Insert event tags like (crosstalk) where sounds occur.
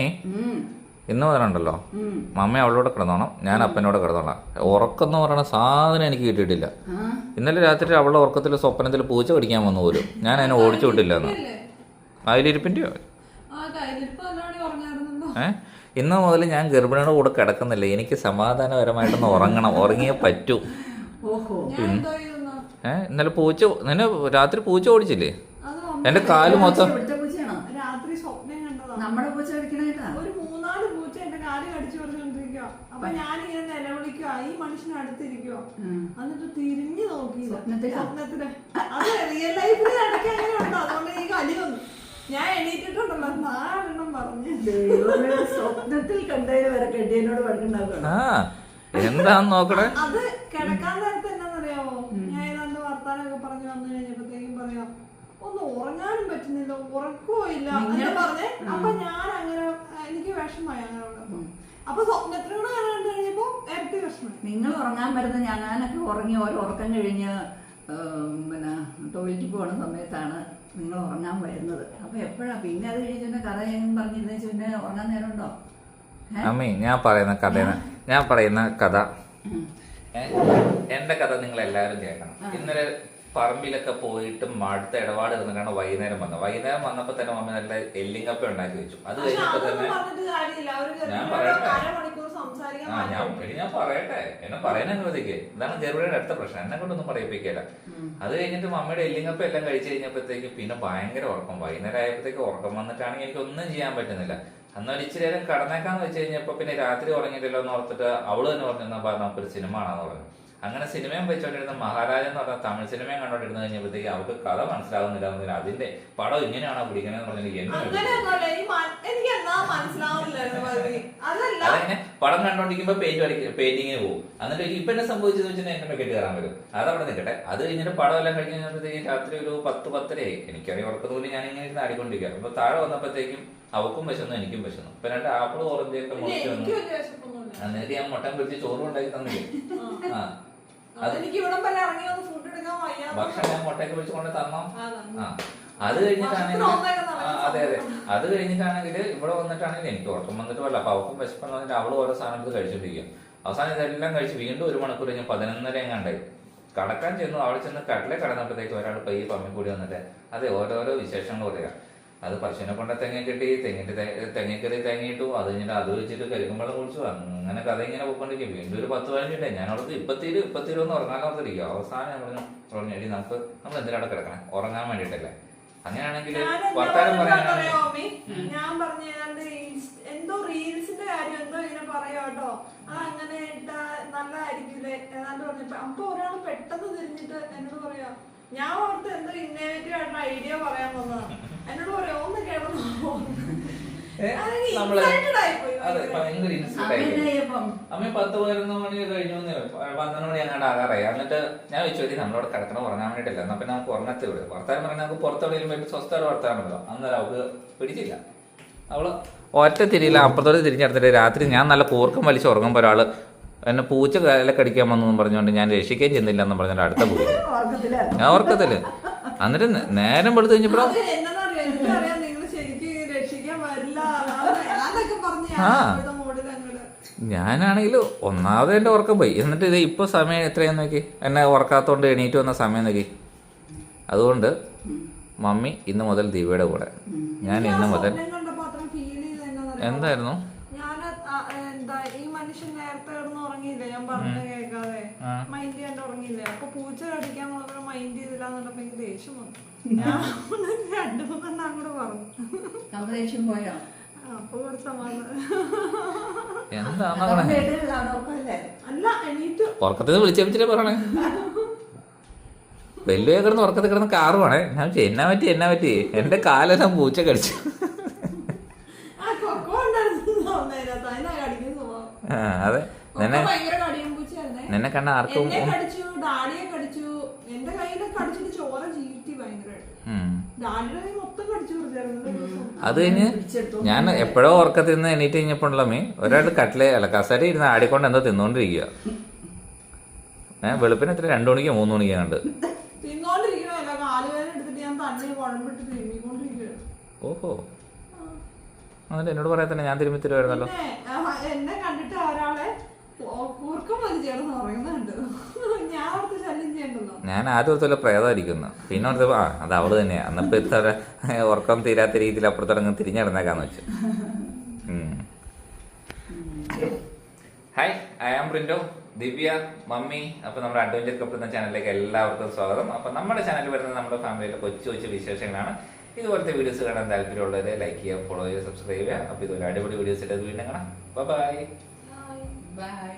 നീ? ഉം, ഇന്ന് മുതലുണ്ടല്ലോ. മമ്മ അവളോട് കിടന്നോണം. ഞാൻ അപ്പനോട് കിടന്നോളാം. ഉറക്കം എന്ന് പറയുന്ന സാധനം എനിക്ക് കിട്ടിയിട്ടില്ല. ഇന്നലെ രാത്രി അവളുടെ ഉറക്കത്തിൽ സ്വപ്നത്തിൽ പൂച്ച പിടിക്കാൻ വന്നു പോലും. ഞാൻ അതിനെ ഓടിച്ചു വിട്ടില്ല എന്ന് അതിലിരിപ്പിന്റെയോ ഉറങ്ങാറുണ്ടോ ഏ? ഇന്ന് മുതൽ ഞാൻ ഗർഭിണിയുടെ കൂടെ കിടക്കുന്നില്ല. എനിക്ക് സമാധാനപരമായിട്ടൊന്ന് ഉറങ്ങണം. ഉറങ്ങിയേ പറ്റൂ. ഓഹോ. ഞാൻ എന്തോ ഏ? ഇന്നലെ പൂച്ച നിന്നെ രാത്രി പൂച്ച ഓടിച്ചില്ലേ? എന്റെ എന്റെ കാൽ മൊത്തം പൂച്ചയാണോ രാത്രി സ്വപ്നം കണ്ടതാ നമ്മുടെ കടിക്കണേട്ടാ ഒരു മൂന്നാൽ പൂച്ച എന്റെ കാൽ കടിച്ചു പറിച്ചോണ്ടിരിക്കുക അപ്പൊ ഞാനിങ്ങനെ നിലവിളിക്കുക ഈ മനുഷ്യൻ അടുത്തിരിക്കുക എന്നിട്ട് തിരിഞ്ഞു നോക്കി സ്വപ്നത്തിലാ? അത് റിയൽ ലൈഫിൽ ഇടയ്ക്ക് അങ്ങനെ ഉണ്ടോ? അതുകൊണ്ട് ഈ കലി വന്നു ഞാൻ എണീറ്റിട്ടുണ്ടല്ലോ. നാലെണ്ണം പറഞ്ഞു. സ്വപ്നത്തിൽ കണ്ടതിന് വരെ കെട്ടിയനോട് വഴക്കുണ്ടാക്കണം ആ എന്താന്ന് നോക്കണേ? അത് കിടക്കാൻ നേരത്തെ എന്നാന്നറിയാമോ ഞാൻ ഏതാണ്ട് വർത്താനൊക്കെ പറഞ്ഞു വന്നു കഴിഞ്ഞപ്പോഴത്തേക്കും പറയാം ഒന്ന് ഉറങ്ങാനും പറ്റുന്നില്ല ഉറക്കവും ഇല്ല. എന്ന് പറഞ്ഞേ അപ്പൊ ഞാൻ അങ്ങനെ എനിക്ക് വിഷമായി അങ്ങനെ ഉള്ളപ്പോ. അപ്പൊ സ്വപ്നത്തിനോട് അങ്ങനെ കണ്ടു കഴിഞ്ഞപ്പോ ഇരട്ടി വിഷമം നിങ്ങൾ ഉറങ്ങാൻ വരുന്ന ഞാനൊക്കെ ഉറങ്ങി ഓരോ ഉറക്കം കഴിഞ്ഞ് പിന്നെ ടോയ്ലറ്റിൽ പോണ സമയത്താണ് നിങ്ങൾ ഉറങ്ങാൻ വരുന്നത്. അപ്പൊ എപ്പോഴാ? പിന്നെ അത് കഴിഞ്ഞ് പിന്നെ കഥ ഞാൻ പറഞ്ഞിരുന്ന പിന്നെ ഉറങ്ങാൻ നേരമുണ്ടോ? ഉണ്ടോ അമ്മി ഞാൻ പറയുന്ന കഥ ഞാൻ പറയുന്ന കഥ. എന്റെ കഥ നിങ്ങൾ എല്ലാവരും കേൾക്കണം ഇന്നലെ പറമ്പിലൊക്കെ പോയിട്ട് മടുത്ത ഇടപാട് ഇരുന്നിട്ടാണ് വൈകുന്നേരം വന്നത് വൈകുന്നേരം വന്നപ്പോ തന്നെ മമ്മി നല്ല എല്ലിങ്കപ്പ ഉണ്ടാക്കി വെച്ചു. അത് കഴിഞ്ഞപ്പോ തന്നെ ഞാൻ പറയട്ടെ. ആ ഞാൻ ഞാൻ പറയട്ടെ. എന്നെ പറയാൻ അനുവദിക്കേ. ഇതാണ് ഗർഭിണിയുടെ അടുത്ത പ്രശ്നം. എന്നെ കൊണ്ടൊന്നും പറയിപ്പിക്കില്ല അത് കഴിഞ്ഞിട്ട് മമ്മിയുടെ എല്ലിങ്ങപ്പം എല്ലാം കഴിച്ചു കഴിഞ്ഞപ്പോഴത്തേക്ക് പിന്നെ ഭയങ്കര ഉറക്കം. വൈകുന്നേരം ആയപ്പോഴത്തേക്ക് ഉറക്കം വന്നിട്ടാണെങ്കിൽ എനിക്ക് ഒന്നും ചെയ്യാൻ പറ്റുന്നില്ല. അന്നൊരു ഇച്ചിരി നേരം കടന്നേക്കാന്ന് വെച്ച് കഴിഞ്ഞപ്പോ പിന്നെ രാത്രി ഉറങ്ങിയില്ലല്ലോ എന്ന് ഓർത്തിട്ട് അവൾ തന്നെ പറഞ്ഞു എന്നാ നമുക്കൊരു സിനിമ കാണാന്ന് പറഞ്ഞു. അങ്ങനെ സിനിമയും വെച്ചോണ്ടിരുന്ന മഹാരാജ എന്ന് പറഞ്ഞ തമിഴ് സിനിമയും കണ്ടോണ്ടിരുന്നു കഴിഞ്ഞപ്പോഴത്തേക്ക് അവർക്ക് കഥ മനസ്സിലാവുന്നില്ല എന്നതിന് അതിന്റെ പടം ഇങ്ങനെയാണോ പിടിക്കണെന്ന് പറഞ്ഞിട്ട് അതന്നെ അതങ്ങനെ പടം കണ്ടോണ്ടിരിക്കുമ്പോ പെയിന്റ് അടിക്കും പെയിന്റിങ്ങിന് പോകും. എന്നിട്ട് ഇപ്പൊ എന്നെ സംഭവിച്ചത് വെച്ചാൽ എന്നെ കെട്ടി കയറാൻ വരും. അതവിടെ നിൽക്കട്ടെ അത് കഴിഞ്ഞിട്ട് പടം എല്ലാം കഴിഞ്ഞ് കഴിഞ്ഞപ്പോഴത്തേക്ക് രാത്രി ഒരു പത്ത് പത്തരയായി. എനിക്കറിയാം ഉറക്കത്തോടെ ഞാൻ ഇങ്ങനെ ഇരുന്ന് ആടിക്കൊണ്ടിരിക്കുക അപ്പൊ താഴെ വന്നപ്പോഴത്തേക്കും അവക്കും വിശന്നു എനിക്കും വിശന്നു. ഇപ്പൊ രണ്ട് ആപ്പിൾ ഓറഞ്ചൊക്കെ മുറിച്ച് വന്നു. എന്നിട്ട് ഞാൻ മുട്ടൻ പിടിച്ച് ചോറും ഉണ്ടാക്കി തന്നില്ലേ ആ. അതെനിക്ക് ഇവിടം വരെ ഇറങ്ങി വന്ന് ഫുഡ് എടുക്കാൻ വയ്യ. ഭക്ഷണം ഞാൻ മുട്ടയൊക്കെ പിടിച്ച് കൊണ്ട് തന്നോ ആ അത് കഴിഞ്ഞിട്ടാണെങ്കിൽ അതെ അതെ. അത് കഴിഞ്ഞിട്ടാണെങ്കിൽ ഇവിടെ വന്നിട്ടാണെങ്കിൽ എനിക്ക് ഉറക്കം വന്നിട്ട് വല്ല അപ്പൊ അവക്കും വിശപ്പെന്ന് പറഞ്ഞിട്ട് അവൾ ഓരോ സാധനം എടുത്ത് കഴിച്ചോണ്ടിരിക്കും. അവസാനം ഇതെല്ലാം കഴിച്ച് വീണ്ടും ഒരു മണിക്കൂർ കഴിഞ്ഞ് പതിനൊന്നര എങ്ങാണ്ടായി കടക്കാൻ ചെന്നു. അവിടെ ചെന്ന് കട്ടിലെ കടന്നപ്പോഴത്തേക്ക് ഒരാൾ പയ്യെ പമ്മി കൂടി വന്നിട്ട് അതെ ഓരോരോ വിശേഷങ്ങൾ പറയാം. അത് പശുവിനെ കൊണ്ട് തെങ്ങ കെട്ടി തെങ്ങിന്റെ തെങ്ങിക്കറി തേങ്ങയിട്ടു അത് കഴിഞ്ഞിട്ട് അത് വെച്ചിട്ട് കരിക്കും വെള്ളം കുളിച്ചു അങ്ങനെ കഥ ഇങ്ങനെ പോയിക്കൊണ്ടിരിക്കും. വീണ്ടും ഒരു പത്ത് പതിനഞ്ചിട്ടേ ഞാൻ അവിടുത്തെ ഇപ്പത്തീര് ഇപ്പത്തീര് ഒന്ന് ഉറങ്ങാൻ കൊടുത്തിരിക്കും അവസാനം പറഞ്ഞു പറഞ്ഞു എടി നമുക്ക് നമ്മൾ എന്തിനാണ് കിടക്കണം? ഉറങ്ങാൻ വേണ്ടിയിട്ടല്ലേ? അങ്ങനെയാണെങ്കിൽ വർത്താനം പറയാനാണെങ്കിൽ? ഞാൻ പറഞ്ഞ എന്തോ റീൽസിന്റെ കാര്യം എന്തോ ഇങ്ങനെ പറയാ കേട്ടോ. ആ അങ്ങനെ ഇട്ടാ നല്ലതായിരിക്കില്ലേ ഏതാണ്ട് പറഞ്ഞപ്പോ അപ്പൊ ഒരാൾ പെട്ടെന്ന് തിരിഞ്ഞിട്ട് എന്നോട് പറയാ ഞാൻ ഓർത്ത് എന്തോ ഇന്നേറ്റീവ് ആയിട്ടുള്ള ഐഡിയ പറയാൻ വന്നതാണ് എന്നോട് പറയാ ഒന്ന് അമ്മേപ്പം അമ്മ പത്ത് പതിനൊന്ന് മണി കഴിഞ്ഞു പന്ത്രണ്ട് മണി അങ്ങാണ്ട് ആകാറായി. എന്നിട്ട് ഞാൻ ചോദിച്ചു നമ്മളോട് കിടക്കണം ഉറങ്ങാൻ വേണ്ടിയിട്ടില്ല. എന്നാ പിന്നെ നമുക്ക് ഉറങ്ങത്തെ വിടും വർത്താനം പറഞ്ഞാൽ നമുക്ക് പുറത്തെവിടെയും വേണ്ടി സ്വസ്ഥമായിട്ട് വർത്താനമല്ലോ അന്നേരം അവൾക്ക് പിടിച്ചില്ല. അവൾ ഒറ്റ തിരിയില്ല അപ്പുറത്തോട്ട് തിരിഞ്ഞെടുത്തിട്ട് രാത്രി ഞാൻ നല്ല കൂർക്കം വലിച്ച് ഉറങ്ങുമ്പോൾ ഒരാൾ എന്നെ പൂച്ച കാല കടിക്കാൻ വന്നു പറഞ്ഞുകൊണ്ട് ഞാൻ രക്ഷിക്കുകയും ചെന്നില്ല എന്ന് പറഞ്ഞിട്ട് അടുത്ത (laughs) പോയി ഞാൻ ഓർക്കത്തില്ല എന്നിട്ട് നേരം വെളുത്ത് കഴിഞ്ഞപ്പോഴോ അത് എന്താന്നറിയോ എനിക്കറിയാം നിങ്ങൾ ശരിക്കും രക്ഷിക്കാൻ വരില്ല. അതൊക്കെ പറഞ്ഞ ആ. മോഡിൽ അങ്ങോട്ട്. ഞാനാണെങ്കിൽ ഒന്നാമത് എന്റെ ഉറക്കം പോയി. എന്നിട്ട് ഇത് ഇപ്പോൾ സമയം എത്രയാന്ന് നോക്കി. എന്നെ ഉറക്കാത്തോണ്ട് എണീറ്റ് വന്ന സമയം നോക്കി. അതുകൊണ്ട് മമ്മി ഇന്ന് മുതൽ ദിവ്യയുടെ കൂടെ. ഞാൻ ഇന്ന് മുതൽ എന്തായിരുന്നു? എന്താ ഈ മനുഷ്യൻ നേരത്തെ കിടന്ന് ഉറങ്ങിയില്ലേ? ഞാൻ പറഞ്ഞു കേൾക്കാതെ. മൈൻഡ് ചെയ്യാണ്ട് ഉറങ്ങിയില്ലേ? അപ്പൊ പൂച്ച കടിക്കാൻ മാത്രം മൈൻഡ് ചെയ്തില്ല എന്നുള്ളപ്പോ എനിക്ക് ദേഷ്യം വന്നു. ഞാൻ (laughs) രണ്ടു മൂന്നെണ്ണം അങ്ങോട്ട് പറഞ്ഞു. ദേഷ്യം പോയോ? അപ്പൊ കുറച്ച് സമാധാനം. ഉറക്കത്തിൽ നിന്ന് വിളിച്ചേപ്പിച്ചിട്ടേ പറയണേ. (laughs) വെല്ലുവേ കിടന്ന് ഉറക്കത്തിൽ കിടന്ന് കാറുവാണേ. ഞാൻ എന്നാ പറ്റി എന്നാ പറ്റി? എന്റെ കാലെല്ലാം പൂച്ച കടിച്ചു ആ കൊക്കോ ഉണ്ടായിരുന്നു തോന്നേരത്ത് അതിനാ കടിക്കുന്ന സ്വഭാവം ആ അതെ കൊക്കോ നിന്നെ ഭയങ്കര കടിയും പൂച്ചയായിരുന്നേ നിന്നെ കണ്ട ആർക്കും എന്നെ കടിച്ചു ഡാഡിയെ കടിച്ചു എന്റെ കയ്യിലെ കടിച്ചിട്ട് ചോര ചീറ്റി ഭയങ്കരമായിട്ട് ഉം. ഡാഡിയുടെ കൈ മൊത്തം നിന്നെ നിന്നെ ഒരു ആർക്കും അത് കഴിഞ്ഞ് ഞാൻ എപ്പോഴോ ഉറക്കത്തിൽ നിന്ന് എണീറ്റ് കഴിഞ്ഞപ്പോഴുള്ള മീ ഒരാൾ കട്ടിലെ അല്ല കസേര ഇരുന്ന് ആടിക്കൊണ്ട് എന്തോ തിന്നുകൊണ്ടിരിക്കുക ഏഹ് വെളുപ്പിന് എത്ര? രണ്ടു മണിക്കോ മൂന്ന് മണിക്കോ കണ്ട്. തന്നെ ഓഹോ. എന്നിട്ട് എന്നോട് പറയാൻ തന്നെ ഞാൻ തിരുമ്പി തരുമായിരുന്നല്ലോ പിന്നെ ആ, എന്നെ കണ്ടിട്ട് ഒരാളെ കൂ- കൂർക്കം വലിച്ചേർന്ന് പറയുന്നുണ്ട് ഞാൻ ആദ്യം ഓർത്തല്ല പ്രേതമായിരിക്കുന്നു. പിന്നെ ഓർത്തപ്പോ ആ അത് അവൾ തന്നെയാ. അന്നപ്പോ ഇത്ര ഉറക്കം തീരാത്ത രീതിയിൽ അപ്പുറത്തിറങ്ങി തിരിഞ്ഞിടന്നേക്കാന്ന് വെച്ചു. Hi I am Printo Divya mummy അപ്പൊ നമ്മുടെ അഡ്വഞ്ചർ കപ്പ് എന്ന ചാനലിലേക്ക് എല്ലാവർക്കും സ്വാഗതം. അപ്പൊ നമ്മുടെ ചാനൽ വരുന്നത് നമ്മുടെ ഫാമിലിയിലെ കൊച്ചു കൊച്ചു വിശേഷങ്ങളാണ്. ഇതുപോലത്തെ വീഡിയോസ് കാണാൻ താല്പര്യമുള്ളവരെ ലൈക്ക് ചെയ്യുക ഫോളോ ചെയ്യുക സബ്സ്ക്രൈബ് ചെയ്യുക. അപ്പൊ ഇതുപോലെ അടിപൊളി വീഡിയോസ് ഇട്ട് വീണ്ടും കാണാം. ബൈ. ബൈ